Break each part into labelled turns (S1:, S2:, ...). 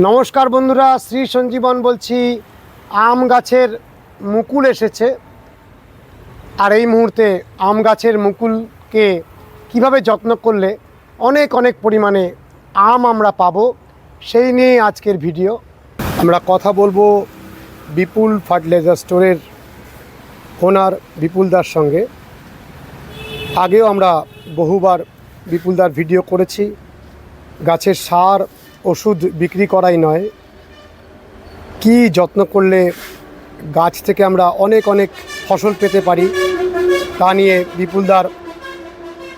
S1: নমস্কার বন্ধুরা, শ্রী সঞ্জীবন বলছি। আম গাছের মুকুল এসেছে। আর এই মুহূর্তে আম গাছের মুকুলকে কীভাবে যত্ন করলে অনেক অনেক পরিমাণে আম আমরা পাবো, সেই নিয়ে আজকের ভিডিও। আমরা কথা বলব বিপুল ফার্টিলাইজার স্টোরের ওনার বিপুলদার সঙ্গে। আগেও আমরা বহুবার বিপুলদার ভিডিও করেছি। গাছের সার ওষুধ বিক্রি করাই নয়। কি যত্ন করলে গাছ থেকে আমরা অনেক অনেক ফসল পেতে পারি, তা নিয়ে বিপুলদার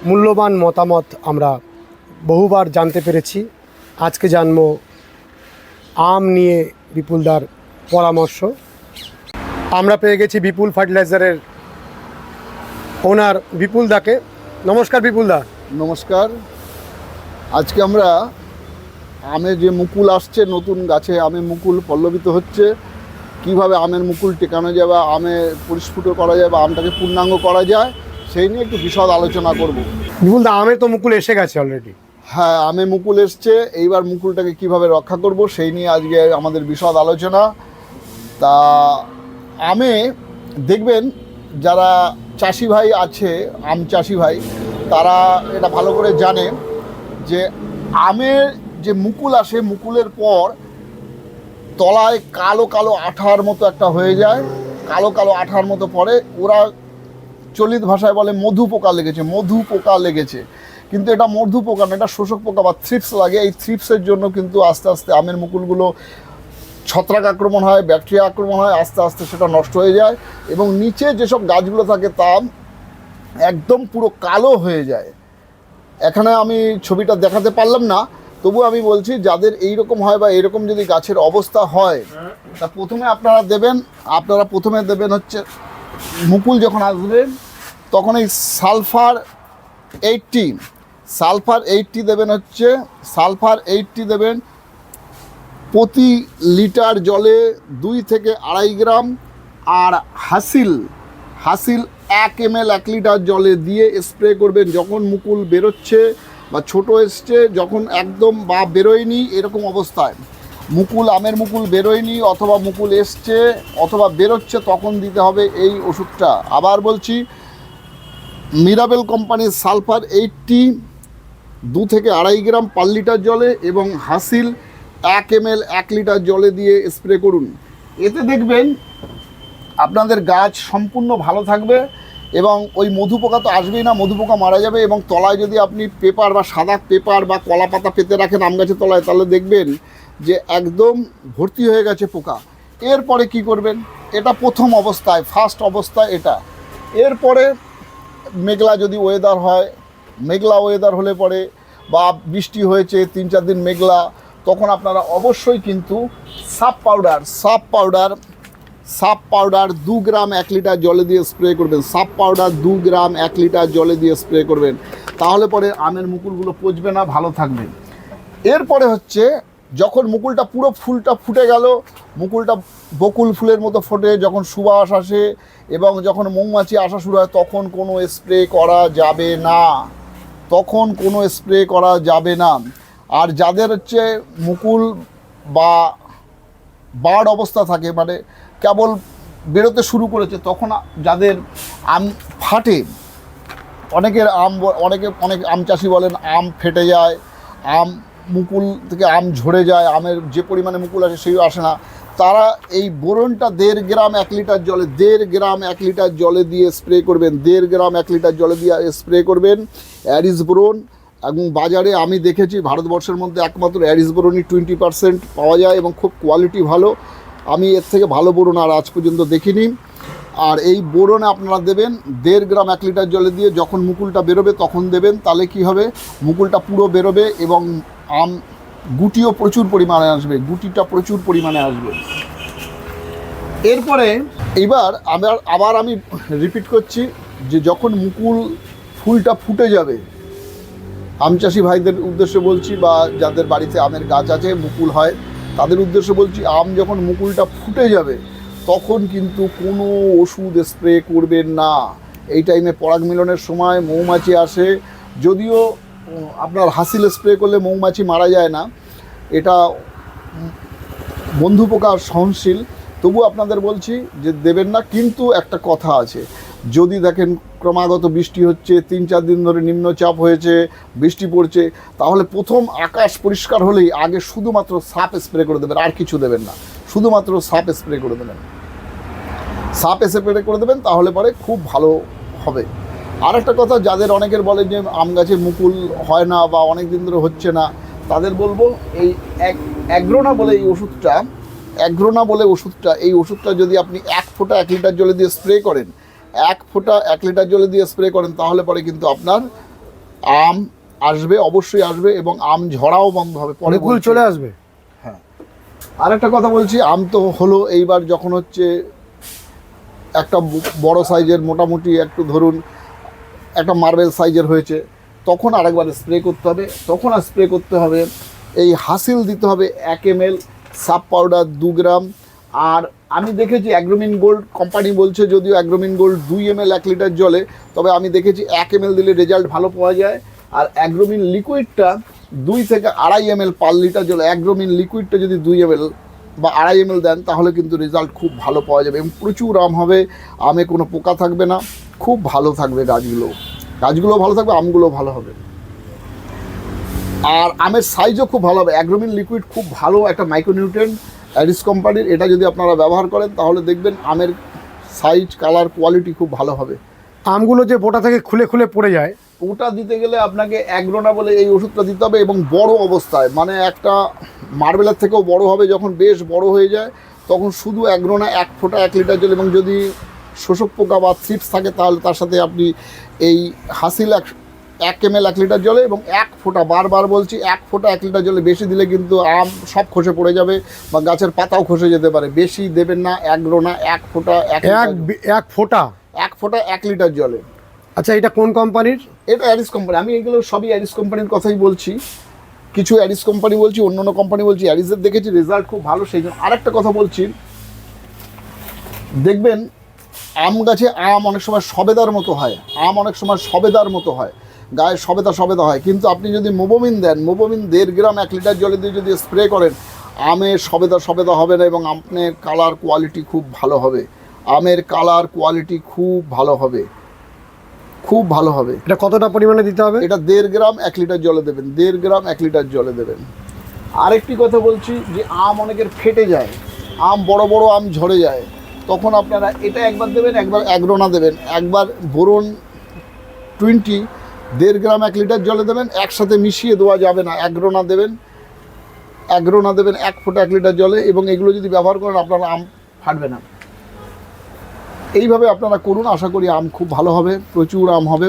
S1: মূল্যবান মতামত আমরা বহুবার জানতে পেরেছি। আজকে জানব আম নিয়ে বিপুলদার পরামর্শ। আমরা পেয়ে গেছি বিপুল ফার্টিলাইজারের ওনার বিপুলদাকে। নমস্কার বিপুলদা।
S2: নমস্কার। আজকে আমরা আমে যে মুকুল আসছে নতুন গাছে আমে মুকুল পল্লবিত হচ্ছে। কীভাবে আমের মুকুল টেকানো যায় বা আমে পরিস্ফুট করা যায় বা আমটাকে পূর্ণাঙ্গ করা যায় সেই নিয়ে একটু বিশদ আলোচনা করব।
S1: বিপুলদা আমের তো মুকুল এসে গেছে অলরেডি
S2: হ্যাঁ আমে মুকুল এসছে। এইবার মুকুলটাকে কীভাবে রক্ষা করব সেই নিয়ে আজকে আমাদের বিশদ আলোচনা। তা আমে দেখবেন যারা চাষি ভাই আছে আম চাষি ভাই তারা এটা ভালো করে জানে যে আমের যে মুকুল আসে, মুকুলের পর তলায় কালো কালো আঠার মতো একটা হয়ে যায়। কালো কালো আঠার মতো পরে ওরা চলিত ভাষায় বলে মধু পোকা লেগেছে, মধু পোকা লেগেছে। কিন্তু এটা মধু পোকা না, এটা শোষক পোকা বা থ্রিপস লাগে। এই থ্রিপসের জন্য কিন্তু আস্তে আস্তে আমের মুকুলগুলো ছত্রাক আক্রমণ হয়, ব্যাকটেরিয়া আক্রমণ হয়, আস্তে আস্তে সেটা নষ্ট হয়ে যায় এবং নিচে যেসব গাছগুলো থাকে তা একদম পুরো কালো হয়ে যায়। এখানে আমি ছবিটা দেখাতে পারলাম না। তবু আমি বলছি, যাদের এই রকম হয় বা এরকম যদি গাছের অবস্থা হয়, তা প্রথমে আপনারা দেবেন, আপনারা প্রথমে দেবেন হচ্ছে মুকুল যখন আসবেন তখন এই সালফার এইটটি সালফার এইটটি দেবেন হচ্ছে, সালফার এইটটি দেবেন প্রতি লিটার জলে দুই থেকে আড়াই গ্রাম, আর হাসিল হাসিল এক এম এল এক লিটার জলে দিয়ে স্প্রে করবেন। যখন মুকুল বেরোচ্ছে বা ছোট এসছে, যখন একদম বা বেরোয়নি এরকম অবস্থায়। মুকুল, আমের মুকুল বেরোয়নি অথবা মুকুল এসছে অথবা বেরোচ্ছে, তখন দিতে হবে এই ওষুধটা। আবার বলছি, মিরাবেল কোম্পানির সালফার এইটটি দু থেকে আড়াই গ্রাম পার লিটার জলে এবং হাসিল এক এম এল এক লিটার জলে দিয়ে স্প্রে করুন। এতে দেখবেন আপনাদের গাছ সম্পূর্ণ ভালো থাকবে। এবং ওই মধু পোকা তো আসবেই না মধু পোকা মারা যাবে এবং তলায় যদি আপনি পেপার বা সাদা পেপার বা কলা পাতা পেতে রাখেন আম গাছের তলায়, তাহলে দেখবেন যে একদম ভর্তি হয়ে গেছে পোকা। এরপরে কি করবেন? এটা প্রথম অবস্থায় ফার্স্ট অবস্থায় এটা। এরপরে মেঘলা যদি ওয়েদার হয়, মেঘলা ওয়েদার হলে পরে বা বৃষ্টি হয়েছে, তিন চার দিন মেঘলা, তখন আপনারা অবশ্যই কিন্তু সাপ পাউডার সাপ পাউডার সাপ পাউডার দু গ্রাম এক লিটার জলে দিয়ে স্প্রে করবেন। সাপ পাউডার দু গ্রাম এক লিটার জলে দিয়ে স্প্রে করবেন। তাহলে পরে আমের মুকুলগুলো পচবে না, ভালো থাকবে। এরপরে হচ্ছে, যখন মুকুলটা পুরো ফুলটা ফুটে গেল, মুকুলটা বকুল ফুলের মতো ফোটে, যখন সুবাস আসে এবং যখন মৌমাছি আসা শুরু হয়, তখন কোনো স্প্রে করা যাবে না। তখন কোনো স্প্রে করা যাবে না। আর যাদের হচ্ছে মুকুল বা বার্ড অবস্থা থাকে মানে কেবল বেরোতে শুরু করেছে, তখন যাদের আম ফাটে, অনেকের আম অনেকে, অনেক আম চাষি বলেন, আম ফেটে যায়, আম মুকুল থেকে আম ঝরে যায়, আমের যে পরিমাণে মুকুল আসে সেই আসে না। তারা এই বোরনটা দেড় গ্রাম এক লিটার জলে, দেড় গ্রাম এক লিটার জলে দিয়ে স্প্রে করবেন, দেড় গ্রাম এক লিটার জলে দিয়ে স্প্রে করবেন অ্যারিস বোরন। এবং বাজারে আমি দেখেছি, ভারতবর্ষের মধ্যে একমাত্র অ্যারিস বোরনই টোয়েন্টি পাওয়া যায় এবং খুব কোয়ালিটি ভালো। আমি এর থেকে ভালো বোরন আর আজ পর্যন্ত দেখিনি। আর এই বোরন আপনারা দেবেন দেড় গ্রাম এক লিটার জলে দিয়ে যখন মুকুলটা বেরোবে তখন দেবেন, তাহলে কি হবে? মুকুলটা পুরো বেরোবে এবং আম গুটিও প্রচুর পরিমাণে আসবে, গুটিটা প্রচুর পরিমাণে আসবে। এরপরে এবার আবার আবার আমি রিপিট করছি যে যখন মুকুল ফুলটা ফুটে যাবে আম চাষি ভাইদের উদ্দেশ্যে বলছি বা যাদের বাড়িতে আমের গাছ আছে, মুকুল হয় তাদের উদ্দেশ্যে বলছি, আম যখন মুকুলটা ফুটে যাবে, তখন কিন্তু কোনো ওষুধ স্প্রে করবেন না। এই টাইমে পরাগ মিলনের সময় মৌমাছি আসে, যদিও আপনার হাসিল স্প্রে করলে মৌমাছি মারা যায় না, এটা বন্ধু পোকা সহনশীল। তবু আপনাদের বলছি যে দেবেন না, কিন্তু একটা কথা আছে, যদি দেখেন ক্রমাগত বৃষ্টি হচ্ছে, তিন চার দিন ধরে নিম্নচাপ হয়েছে, বৃষ্টি পড়ছে। তাহলে প্রথম আকাশ পরিষ্কার হলেই আগে শুধুমাত্র সাপ স্প্রে করে দেবেন, আর কিছু দেবেন না। শুধুমাত্র সাপ স্প্রে করে দেবেন। সাপ স্প্রে করে দেবেন, তাহলে পরে খুব ভালো হবে। আর একটা কথা, যাদের অনেকের বলে যে আম গাছে মুকুল হয় না বা অনেক দিন ধরে হচ্ছে না, তাদের বলব এই অ্যাগ্রোনা বলে এই ওষুধটা, অ্যাগ্রোনা বলে ওষুধটা, এই ওষুধটা যদি আপনি এক ফোঁটা এক লিটার জলে দিয়ে স্প্রে করেন এক ফোঁটা এক লিটার জলে দিয়ে স্প্রে করেন তাহলে পরে কিন্তু আপনার আম আসবে অবশ্যই আসবে এবং আম ঝরাও বন্ধ হবে পরে
S1: মুকুল
S2: বলছি।
S1: চলে আসবে? হ্যাঁ।
S2: আর একটা কথা বলছি আম তো হলো এইবার যখন হচ্ছে একটা বড় সাইজের মোটামুটি একটু ধরুন একটা মার্বেল সাইজের হয়েছে তখন আরেকবার স্প্রে করতে হবে তখন আর স্প্রে করতে হবে। এই হাসিল দিতে হবে এক এম এল সাব পাউডার দু গ্রাম আর আমি দেখেছি অ্যাগ্রোমিন গোল্ড কোম্পানি বলছে যদিও অ্যাগ্রোমিন গোল্ড দুই এম এল এক লিটার জলে, তবে আমি দেখেছি এক এম দিলে রেজাল্ট ভালো পাওয়া যায়। আর অ্যাগ্রোমিন লিকুইডটা দুই থেকে আড়াই এম পার লিটার জলে অ্যাগ্রোমিন লিকুইডটা যদি দুই এম বা আড়াই এম দেন, তাহলে কিন্তু রেজাল্ট খুব ভালো পাওয়া যাবে এবং প্রচুর আম হবে, আমে কোনো পোকা থাকবে না, খুব ভালো থাকবে গাছগুলো। গাছগুলো ভালো থাকবে আমগুলো ভালো হবে। আর আমের সাইজও খুব ভালো হবে। অ্যাগ্রোমিন লিকুইড খুব ভালো একটা মাইক্রোনিউট্রেন্ট অ্যারিস কোম্পানির এটা যদি আপনারা ব্যবহার করেন তাহলে দেখবেন আমের সাইজ কালার কোয়ালিটি খুব ভালো হবে।
S1: আমগুলো যে বোটা থেকে খুলে খুলে পড়ে যায়।
S2: ওটা দিতে গেলে আপনাকে অ্যাগ্রোনা বলে এই ওষুধটা দিতে হবে এবং বড় অবস্থায় মানে একটা মার্বেলের থেকেও বড় হবে যখন বেশ বড় হয়ে যায় তখন শুধু অ্যাগ্রোনা এক ফোঁটা এক লিটার জল এবং যদি শোষক পোকা বা থ্রিপস থাকে তাহলে তার সাথে আপনি এই হাসিল এক এক এম এক লিটার জলে এবং এক ফোঁটা বারবার বলছি এক ফোঁটা এক লিটার জলে বেশি দিলে কিন্তু আম সব খসে পড়ে যাবে বা গাছের পাতাও খসে যেতে পারে। বেশি দেবেন না এক ফোঁটা এক
S1: এক এক ফোঁটা?
S2: এক ফোঁটা এক লিটার জলে।
S1: আচ্ছা এটা কোন কোম্পানির?
S2: এটা অ্যারিস কোম্পানি আমি এগুলো সবই অ্যারিস কোম্পানির কথাই বলছি। কিছু অ্যারিস কোম্পানি বলছি অন্য অন্য কোম্পানি বলছি। অ্যারিসের দেখেছি রেজাল্ট খুব ভালো সেই জন্য আরেকটা কথা বলছি। দেখবেন আম গাছে আম অনেক সময় সবেদার মতো হয়। আম অনেক সময় সবেদার মতো হয়। গায়ে সবেদা সবেদা হয়। কিন্তু আপনি যদি মোবোমিন দেন মোবোমিন দেড় গ্রাম এক লিটার জলে দিয়ে যদি স্প্রে করেন আমের সবেদা সবেদা হবে না এবং আপনার কালার কোয়ালিটি খুব ভালো হবে। আমের কালার কোয়ালিটি খুব ভালো হবে। খুব ভালো হবে।
S1: এটা কতটা পরিমাণে দিতে হবে?
S2: এটা দেড় গ্রাম এক লিটার জলে দেবেন দেড় গ্রাম এক লিটার জলে দেবেন। আরেকটি কথা বলছি যে আম অনেকের ফেটে যায় আম বড় বড় আম ঝরে যায়। তখন আপনারা এটা একবার দেবেন একবার অ্যাগ্রোনা দেবেন একবার বোরন টোয়েন্টি দেড় গ্রাম এক লিটার জলে দেবেন একসাথে মিশিয়ে দেওয়া যাবে না। অ্যাগ্রোনা দেবেন অ্যাগ্রোনা দেবেন এক ফোঁটা এক লিটার জলে এবং এগুলো যদি ব্যবহার করেন আপনার আম ফাটবে না। এইভাবে আপনারা করুন আশা করি আম খুব ভালো হবে প্রচুর আম হবে।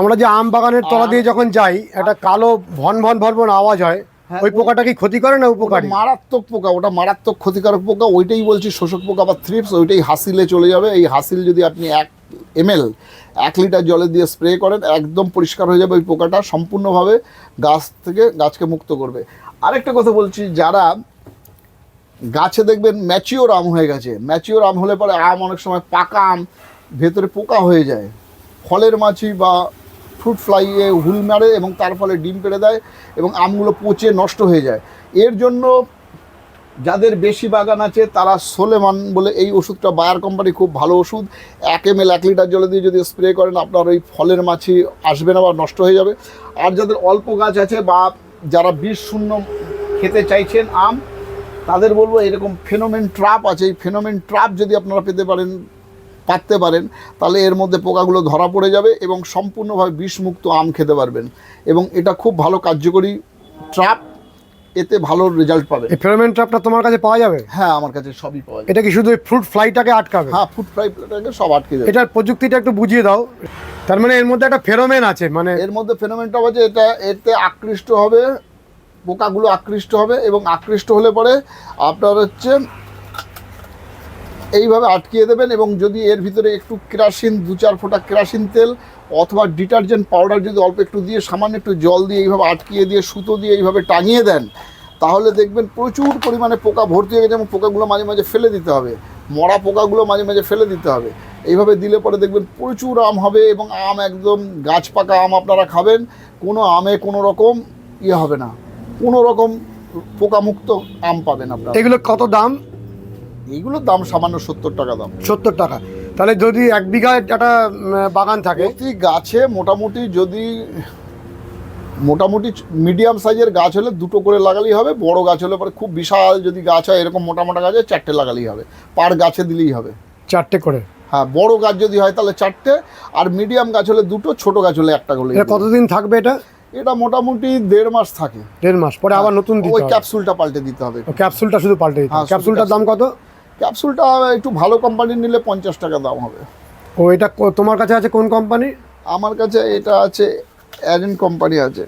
S1: আমরা যে আম বাগানের তলা দিয়ে যখন যাই একটা কালো ভন ভন ভন ভন আওয়াজ হয়
S2: হ্যাঁ,
S1: ওই পোকাটা কি ক্ষতি করে না উপকারী?
S2: মারাত্মক পোকা ওটা মারাত্মক ক্ষতিকারক পোকা ওইটাই বলছি শোষক পোকা বা থ্রিপস ওইটাই হাসিলে চলে যাবে। এই হাসিল যদি আপনি এক এমএল, এক লিটার জলে দিয়ে স্প্রে করেন, একদম পরিষ্কার হয়ে যাবে ওই পোকাটা, সম্পূর্ণভাবে গাছ থেকে গাছকে মুক্ত করবে। আরেকটা কথা বলছি, যারা গাছে দেখবেন ম্যাচিওর আম হয়ে গেছে ম্যাচিওর আম হলে পরে আম অনেক সময় পাকা আম ভেতরে পোকা হয়ে যায়। ফলের মাছি বা ফ্রুট ফ্লাইয়ে হুল মারে এবং তার ফলে ডিম পেড়ে দেয় এবং আমগুলো পচে নষ্ট হয়ে যায়। এর জন্য যাদের বেশি বাগান আছে, তারা সোলেমান বলে এই ওষুধটা বায়ার কোম্পানি খুব ভালো ওষুধ। এক এম এল এক লিটার জলে দিয়ে যদি স্প্রে করেন, আপনার ওই ফলের মাছি আসবে না বা নষ্ট হয়ে যাবে। আর যাদের অল্প গাছ আছে বা যারা বিষ শূন্য খেতে চাইছেন আম, তাদের বলব এরকম ফেনোমেন ট্রাপ আছে। এই ফেনোমেন ট্রাপ যদি আপনারা পেতে পারেন পাততে পারেন, তাহলে এর মধ্যে পোকাগুলো ধরা পড়ে যাবে এবং সম্পূর্ণভাবে বিষমুক্ত আম খেতে পারবেন। এবং এটা খুব ভালো কার্যকরী ট্রাপ এতে ভালো রেজাল্ট পাবে।
S1: এই ফেরোমেন ট্রাপটা তোমার কাছে পাওয়া যাবে?
S2: হ্যাঁ আমার কাছে সবই পাওয়া যায়
S1: এটা কি শুধু ফ্রুট ফ্লাইটাকে আটকাবে?
S2: হ্যাঁ ফুড ফ্লাইটাকে সব আটকে যাবে।
S1: এটার প্রযুক্তিটা একটু বুঝিয়ে দাও। তার মানে এর মধ্যে একটা ফেরোমেন আছে মানে
S2: এর মধ্যে ফেনোমেনটা হচ্ছে এটা এতে আকৃষ্ট হবে পোকাগুলো আকৃষ্ট হবে এবং আকৃষ্ট হলে পরে আপনার হচ্ছে এইভাবে আটকিয়ে দেবেন এবং যদি এর ভিতরে একটু কেরাসিন দু চার ফোঁটা কেরাসিন তেল অথবা ডিটারজেন্ট পাউডার যদি অল্প একটু দিয়ে সামান্য একটু জল দিয়ে এইভাবে আটকিয়ে দিয়ে সুতো দিয়ে এইভাবে টাঙিয়ে দেন তাহলে দেখবেন প্রচুর পরিমাণে পোকা ভর্তি হয়ে গেছে এবং পোকাগুলো মাঝে মাঝে ফেলে দিতে হবে। মরা পোকাগুলো মাঝে মাঝে ফেলে দিতে হবে। এইভাবে দিলে পরে দেখবেন প্রচুর আম হবে এবং আম একদম গাছ পাকা আম আপনারা খাবেন কোনো আমে কোনো রকম ইয়ে হবে না। কোনো রকম পোকামুক্ত আম পাবেন আপনারা।
S1: এগুলো কত দাম?
S2: এইগুলোর দাম সামান্য সত্তর টাকা দাম।
S1: সত্তর টাকা। তাহলে যদি এক বিঘা একটা বাগান থাকে?
S2: প্রতি গাছে মোটামুটি যদি মোটামুটি মিডিয়াম সাইজের গাছ হলে দুটো করে লাগালেই হবে বড় গাছ হলে পরে খুব বিশাল যদি গাছ হয় এরকম মোটা মোটা গাছে চারটে লাগালেই হবে পার গাছে দিলেই হবে।
S1: চারটে করে?
S2: হ্যাঁ বড় গাছ যদি হয় তাহলে চারটে আর মিডিয়াম গাছ হলে দুটো ছোট গাছ হলে একটা করে
S1: এটা কতদিন থাকবে এটা?
S2: এটা মোটামুটি দেড় মাস থাকে।
S1: দেড় মাস পরে আবার নতুন দিতে
S2: ওই ক্যাপসুলটা পাল্টে দিতে হবে।
S1: ক্যাপসুলটা শুধু পাল্টে দিতে
S2: হ্যাঁ,
S1: হবে ক্যাপসুলটার দাম কত?
S2: ক্যাপসুলটা একটু ভালো কোম্পানির নিলে পঞ্চাশ টাকা দাম হবে।
S1: ও এটা তোমার কাছে আছে কোন কোম্পানি?
S2: আমার কাছে এটা আছে অ্যারেন কোম্পানি আছে।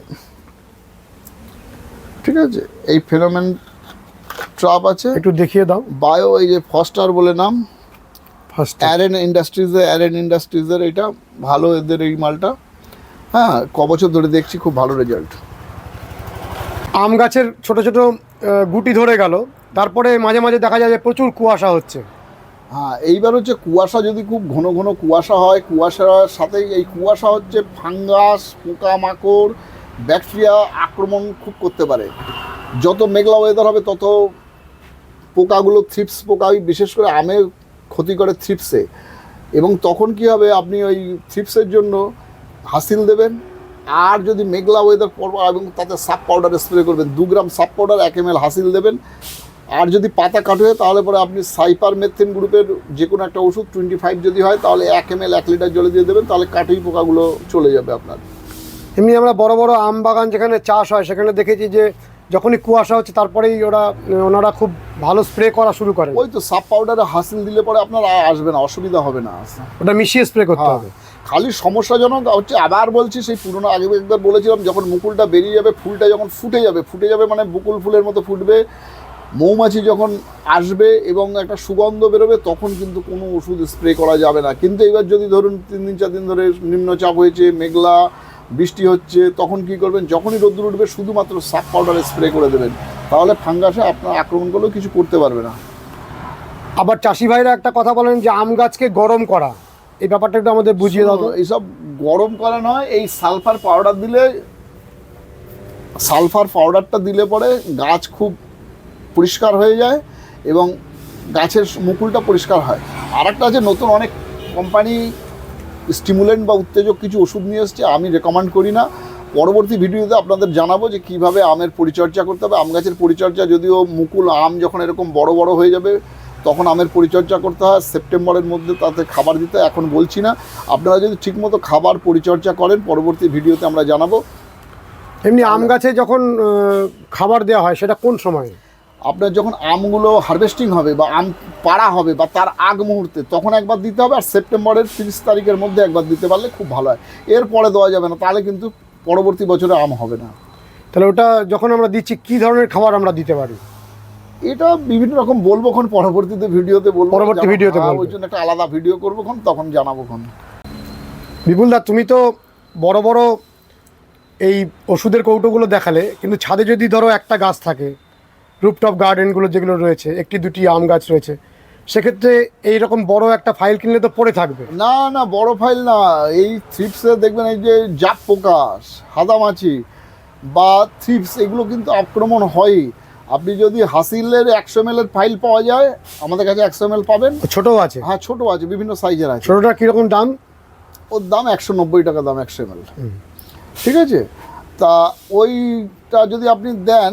S2: ঠিক আছে? এই ফেনোমেন ট্রাপ আছে।
S1: একটু দেখিয়ে দাও।
S2: বায়ো এই যে ফস্টার বলে নাম।
S1: ফার্স্ট
S2: অ্যারেন ইন্ডাস্ট্রিজের অ্যারেন ইন্ডাস্ট্রিজের এটা ভালো এদের এই মালটা। হ্যাঁ ক বছর ধরে দেখছি খুব ভালো রেজাল্ট
S1: আম গাছের ছোট ছোট গুটি ধরে গেল। তারপরে মাঝে মাঝে দেখা যায় যে প্রচুর কুয়াশা হচ্ছে।
S2: হ্যাঁ এইবার হচ্ছে কুয়াশা যদি খুব ঘন ঘন কুয়াশা হয়, কুয়াশার সাথে এই কুয়াশা হচ্ছে ফাঙ্গাস পোকামাকড় ব্যাকটেরিয়া আক্রমণ খুব করতে পারে। যত মেঘলা ওয়েদার হবে, তত পোকাগুলো থ্রিপস পোকা বিশেষ করে আমে ক্ষতি করে থ্রিপসে এবং তখন কি হবে, আপনি ওই থ্রিপসের জন্য হাসিল দেবেন। আর যদি মেঘলা ওয়েদার পড়বে এবং তাতে সাপ পাউডার স্প্রে করবেন, দু গ্রাম সাপ পাউডার এক এম হাসিল দেবেন। আর যদি পাতা কাটে তাহলে পরে আপনি সাইপার মেথিন গ্রুপের যে কোনো একটা ওষুধ টোয়েন্টি ফাইভ যদি হয় তাহলে এক এম এল এক লিটার জলে দিয়ে দেবেন তাহলে কাঠুই পোকাগুলো চলে যাবে আপনার।
S1: এমনি আমরা বড় বড় আম বাগান যেখানে চাষ হয় সেখানে দেখেছি যে যখনই কুয়াশা হচ্ছে তারপরেই ওরা ওনারা খুব ভালো স্প্রে করা শুরু করে
S2: ওই তো সাপ পাউডারে হাসিল দিলে পরে আপনার আসবে না অসুবিধা হবে না।
S1: ওটা মিশিয়ে স্প্রে করতে
S2: হ্যাঁ।
S1: হবে।
S2: খালি সমস্যাজনক হচ্ছে আবার বলছি সেই পুরনো আগে একবার বলেছিলাম যখন মুকুলটা বেরিয়ে যাবে ফুলটা যখন ফুটে যাবে ফুটে যাবে মানে বকুল ফুলের মতো ফুটবে মৌমাছি যখন আসবে এবং একটা সুগন্ধ বেরোবে তখন কিন্তু কোনো ওষুধ স্প্রে করা যাবে না। কিন্তু এবার যদি ধরুন তিন দিন চার দিন ধরে নিম্নচাপ হয়েছে মেঘলা বৃষ্টি হচ্ছে তখন কি করবেন? যখনই রোদ্দুর উঠবে শুধুমাত্র সাপ পাউডার স্প্রে করে দেবেন। তাহলে ফাঙ্গাসে আপনার আক্রমণ করলেও কিছু করতে পারবে না।
S1: আবার চাষি ভাইরা একটা কথা বলেন যে আম গাছকে গরম করা। এই ব্যাপারটা একটু আমাদের বুঝিয়ে দাও
S2: এইসব গরম করা নয় এই সালফার পাউডার দিলে সালফার পাউডারটা দিলে পরে গাছ খুব পরিষ্কার হয়ে যায় এবং গাছের মুকুলটা পরিষ্কার হয়। আর একটা আছে নতুন অনেক কোম্পানি স্টিমুলেন্ট বা উত্তেজক কিছু ওষুধ নিয়ে এসছে, আমি রেকমেন্ড করি না। পরবর্তী ভিডিওতে আপনাদের জানাব যে কীভাবে আমের পরিচর্যা করতে হবে। আম গাছের পরিচর্যা যদিও মুকুল, আম যখন এরকম বড় বড় হয়ে যাবে, তখন আমের পরিচর্যা করতে হয়। সেপ্টেম্বরের মধ্যে তাতে খাবার দিতে এখন বলছি না। আপনারা যদি ঠিকমতো খাবার পরিচর্যা করেন, পরবর্তী ভিডিওতে আমরা জানাব।
S1: এমনি আম গাছে যখন খাবার দেওয়া হয়, সেটা কোন সময়?
S2: আপনার যখন আমগুলো হারভেস্টিং হবে বা আম পাড়া হবে বা তার আগ মুহূর্তে তখন একবার দিতে হবে আর সেপ্টেম্বরের তিরিশ তারিখের মধ্যে একবার দিতে পারলে খুব ভালো হয় এরপরে দেওয়া যাবে না তাহলে কিন্তু পরবর্তী বছরে আম হবে না
S1: তাহলে ওটা যখন আমরা দিচ্ছি কি ধরনের খাবার আমরা দিতে পারি
S2: এটা বিভিন্ন রকম বলব খন পরবর্তীতে ভিডিওতে বলব
S1: পরবর্তী। ভিডিওতে
S2: হ্যাঁ,
S1: বলবে।
S2: ওই জন্য একটা আলাদা ভিডিও করব খন তখন জানাব খন
S1: বিপুলদা তুমি তো বড় বড় এই ওষুধের কৌটোগুলো দেখালে কিন্তু ছাদে যদি ধরো একটা গাছ থাকে রুপটপ গার্ডেনগুলো যেগুলো রয়েছে একটি দুটি আম গাছ রয়েছে সেক্ষেত্রে এই রকম বড় একটা ফাইল কিনলে তো পড়ে থাকবে।
S2: না না বড় ফাইল না এই থ্রিপসে দেখবেন এই যে জাপ পোকা সাদামাছি বা থ্রিপস এগুলো কিন্তু আক্রমণ হয়ই। আপনি যদি হাসিলের একশো এম এর ফাইল পাওয়া যায় আমাদের কাছে একশো এম পাবেন।
S1: ছোটও আছে।
S2: হ্যাঁ ছোট আছে বিভিন্ন সাইজের আছে।
S1: ছোটটা কীরকম দাম?
S2: ওর দাম একশো নব্বই টাকা দাম একশো এম ঠিক আছে? তা ওইটা যদি আপনি দেন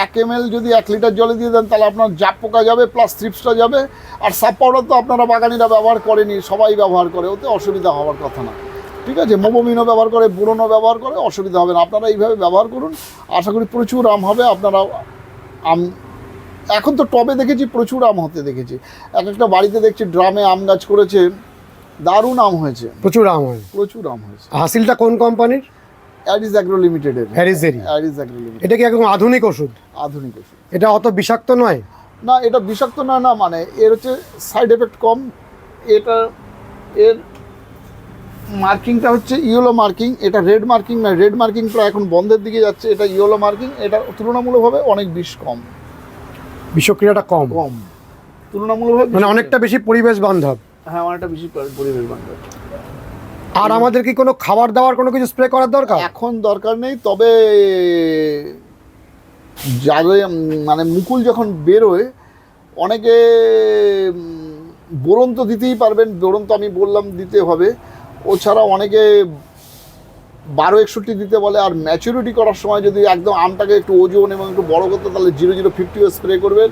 S2: এক এম এল যদি এক লিটার জলে দিয়ে দেন তাহলে আপনার জাপ পোকা যাবে প্লাস থ্রিপসটা যাবে। আর সাপ পাউডার তো আপনারা বাগানিরা ব্যবহার করেনি সবাই ব্যবহার করে ওতে অসুবিধা হওয়ার কথা না। ঠিক আছে? মোবোমিনও ব্যবহার করে বুড়োনো ব্যবহার করে অসুবিধা হবে না। আপনারা এইভাবে ব্যবহার করুন। আশা করি প্রচুর আম হবে আপনারা আম এখন তো টবে দেখেছি প্রচুর আম হতে দেখেছি। এক একটা বাড়িতে দেখছি ড্রামে আম গাছ করেছে দারুণ আম হয়েছে।
S1: প্রচুর আম হয়।
S2: প্রচুর আম হয়েছে।
S1: হাসিলটা কোন কোম্পানির?
S2: অ্যাডিস অ্যাগ্রো লিমিটেডের
S1: হ্যারিজেরি
S2: অ্যাডিস অ্যাগ্রো লিমিটেড
S1: এটা কি একদম আধুনিক ওষুধ?
S2: আধুনিক ওষুধ।
S1: এটা অত বিষাক্ত নয়?
S2: না এটা বিষাক্ত না না মানে এর হচ্ছে সাইড এফেক্ট কম। এটা এর মার্কিংটা হচ্ছে ইয়েলো মার্কিং এটা রেড মার্কিং না রেড মার্কিং প্রায় এখন বন্ধের দিকে যাচ্ছে এটা ইয়েলো মার্কিং এটা তুলনামূলকভাবে অনেক বিষ কম।
S1: বিষক্রিয়াটা কম।
S2: কম। তুলনামূলকভাবে
S1: মানে অনেকটা বেশি পরিবেশ বান্ধব।
S2: হ্যাঁ অনেকটা বেশি পরিবেশ বান্ধব।
S1: আর আমাদের কি কোনো খাবার দাবার কোনো কিছু স্প্রে করার দরকার?
S2: এখন দরকার নেই তবে যাদের মানে মুকুল যখন বেরোয় অনেকে বোরন তো দিতেই পারবেন বোরন তো আমি বললাম দিতে হবে। ও ছাড়া অনেকে বারো একষট্টি দিতে বলে আর ম্যাচুরিটি করার সময় যদি একদম আমটাকে একটু ওজন এবং একটু বড় করতে তাহলে জিরো জিরো ফিফটিও স্প্রে করবেন।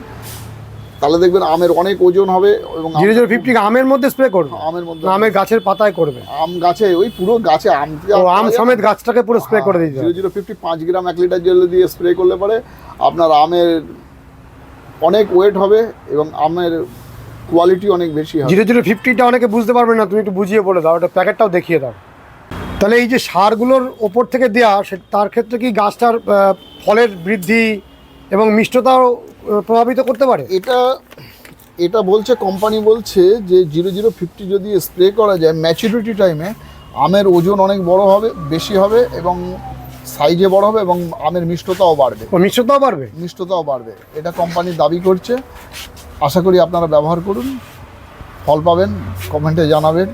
S2: তাহলে দেখবেন আমের অনেক ওজন হবে এবং
S1: জিরো জিরো ফিফটি আমের মধ্যে স্প্রে করবে।
S2: আমের মধ্যে
S1: আমের গাছের পাতায় করবে।
S2: আম গাছে ওই পুরো গাছে আম
S1: আম সমেত গাছটাকে পুরো স্প্রে করে দিতে
S2: জিরো জিরো ফিফটি পাঁচ গ্রাম এক লিটার জল দিয়ে স্প্রে করলে পরে আপনার আমের অনেক ওয়েট হবে এবং আমের কোয়ালিটি অনেক বেশি হবে।
S1: জিরো জিরো ফিফটিটা অনেকে বুঝতে পারবে না তুমি একটু বুঝিয়ে বলে দাও ওটা প্যাকেটটাও দেখিয়ে দাও। তাহলে এই যে সারগুলোর ওপর থেকে দেওয়া সে তার ক্ষেত্রে কি গাছটার ফলের বৃদ্ধি এবং মিষ্টতাও প্রভাবিত করতে পারে?
S2: এটা এটা বলছে কোম্পানি বলছে যে জিরো জিরো ফিফটি যদি স্প্রে করা যায় ম্যাচুরিটি টাইমে আমের ওজন অনেক বড় হবে বেশি হবে এবং সাইজে বড় হবে এবং আমের মিষ্টতাও বাড়বে।
S1: ও মিষ্টতাও বাড়বে?
S2: মিষ্টতাও বাড়বে। এটা কোম্পানি দাবি করছে। আশা করি আপনারা ব্যবহার করুন। ফল পাবেন কমেন্টে জানাবেন।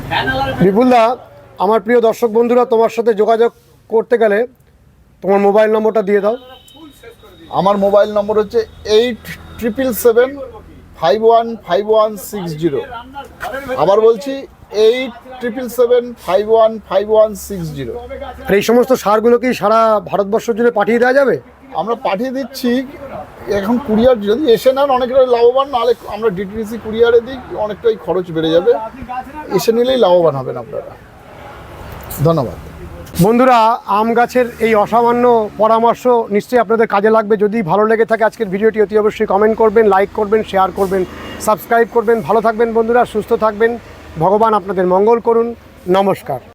S1: বিপুলদা আমার প্রিয় দর্শক বন্ধুরা তোমার সাথে যোগাযোগ করতে গেলে তোমার মোবাইল নম্বরটা দিয়ে দাও।
S2: আমার মোবাইল নম্বর হচ্ছে eight triple seven five one five one six zero. আবার বলছি eight triple seven five one five one six zero.
S1: এই সমস্ত সারগুলো কি সারা ভারতবর্ষ জুড়ে পাঠিয়ে দেওয়া যাবে?
S2: আমরা পাঠিয়ে দিচ্ছি এখন কুরিয়ার যদি এসে নেন অনেকটা লাভবান নাহলে আমরা ডিটিসি কুরিয়ারে দিই অনেকটাই খরচ বেড়ে যাবে। এসে নিলেই লাভবান হবেন আপনারা। ধন্যবাদ।
S1: বন্ধুরা, আম গাছের এই অসামান্য পরামর্শ নিশ্চয়ই আপনাদের কাজে লাগবে। যদি ভালো লেগে থাকে আজকের ভিডিওটি, অতি অবশ্যই কমেন্ট করবেন লাইক করবেন শেয়ার করবেন সাবস্ক্রাইব করবেন। ভালো থাকবেন বন্ধুরা, সুস্থ থাকবেন। ভগবান আপনাদের মঙ্গল করুন। নমস্কার।